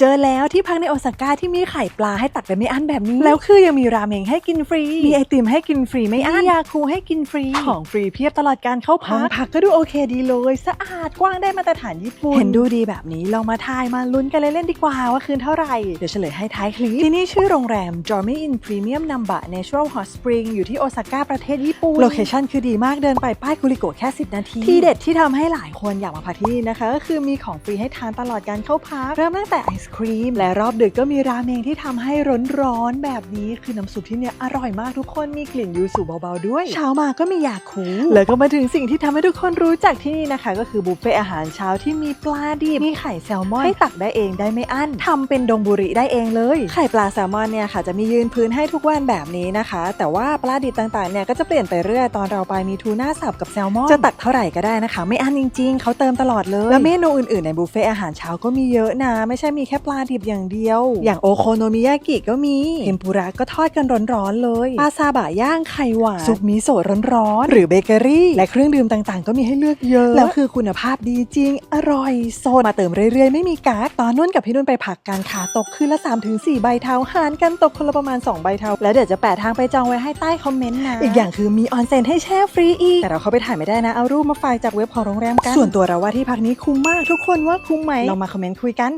เจอแล้วที่พักในโอซาก้าที่มีไข่ปลาให้ตักได้ไม่อั้นแบบนี้ แล้วคือยังมีราเมงให้กินฟรี มีไอติมให้กินฟรีไม่อั้นมียาคูให้กินฟรี ของฟรีเพียบตลอดการเข้าพักห้องพักก็ดูโอเคดีเลย สะอาดกว้างได้มาตรฐานญี่ปุ่น เห็นดูดีแบบนี้ลองมาทายมาลุ้นกันเล่นๆดีกว่าว่าคืนเท่าไหร่ เดี๋ยวเฉลยให้ท้ายคลิปที่นี่ชื่อโรงแรม Dormy Inn Premium Namba Natural Hot Spring อยู่ที่โอซาก้าประเทศญี่ปุ่น โลเคชั่นคือดีมากเดินไปป้ายกุริโกะแค่ 10 นาที ที่เด็ดที่ทำให้หลายคนอยากมาพักที่นี่นะคะก็คือมีของฟรีให้ทานตลอดการเข้าพักเริ่มตั้งแต่ไอศครีม และรอบดึกก็มีราเมงที่ทำให้ร้อนๆแบบนี้คือน้ำซุปที่เนี่ยอร่อยมากทุกคนมีกลิ่นยูสุเบาๆด้วย เช้ามาก็มียาคูแล้วก็มาถึงสิ่งที่ทำให้ทุกคนรู้จักที่นี่นะคะ ก็คือบุฟเฟ่อาหารเช้าที่มีปลาดิบมีไข่แซลมอนให้ตักได้เองได้ไม่อั้นทำเป็นดงบุริได้เองเลย ไข่ปลาแซลมอนเนี่ยค่ะจะมียืนพื้นให้ทุกวันแบบนี้นะคะ แต่ว่าปลาดิบต่างๆเนี่ยก็จะเปลี่ยนไปเรื่อยตอนเราไปมีทูน่าสับกับแซลมอนจะตักเท่าไหร่ก็ได้นะคะ ไม่อั้นจริง ๆเขาเติมตลอดเลย แล้วเมนูอื่นๆในบุฟเฟ่อาหารเช้าก็มีเยอะนะไม่ใช่มีแค่ปลาดิบอย่างเดียว อย่างโอโคโนมิยากิก็มี เทมปุระก็ทอดกันร้อนๆเลยปลาซาบะย่างไข่หวานซุปมิโซะร้อนๆ หรือเบเกอรี่ และเครื่องดื่มต่างๆ ก็มีให้เลือกเยอะ แล้วคือคุณภาพดีจริง อร่อยสดมาเติมเรื่อยๆ ไม่มีกากตอนนุ่นกับพี่นุ่นไปผักการขาตกคืนละ 3-4 ใบเท้าหารกันตกคนละประมาณ 2 ใบเท้าแล้วเดี๋ยวจะแปะทางไปจองไว้ให้ใต้คอมเมนต์นะอีกอย่างคือมีออนเซ็นให้แช่ฟรีอีกแต่เราเข้าไปถ่ายไม่ได้นะเอารูปมาฝากจากเว็บของโรงแรมกันส่วนตัวเราว่าที่พักนี้คุ้มมากทุกคนว่าคุ้มไหมลองมาคอมเมนต์คุยกัน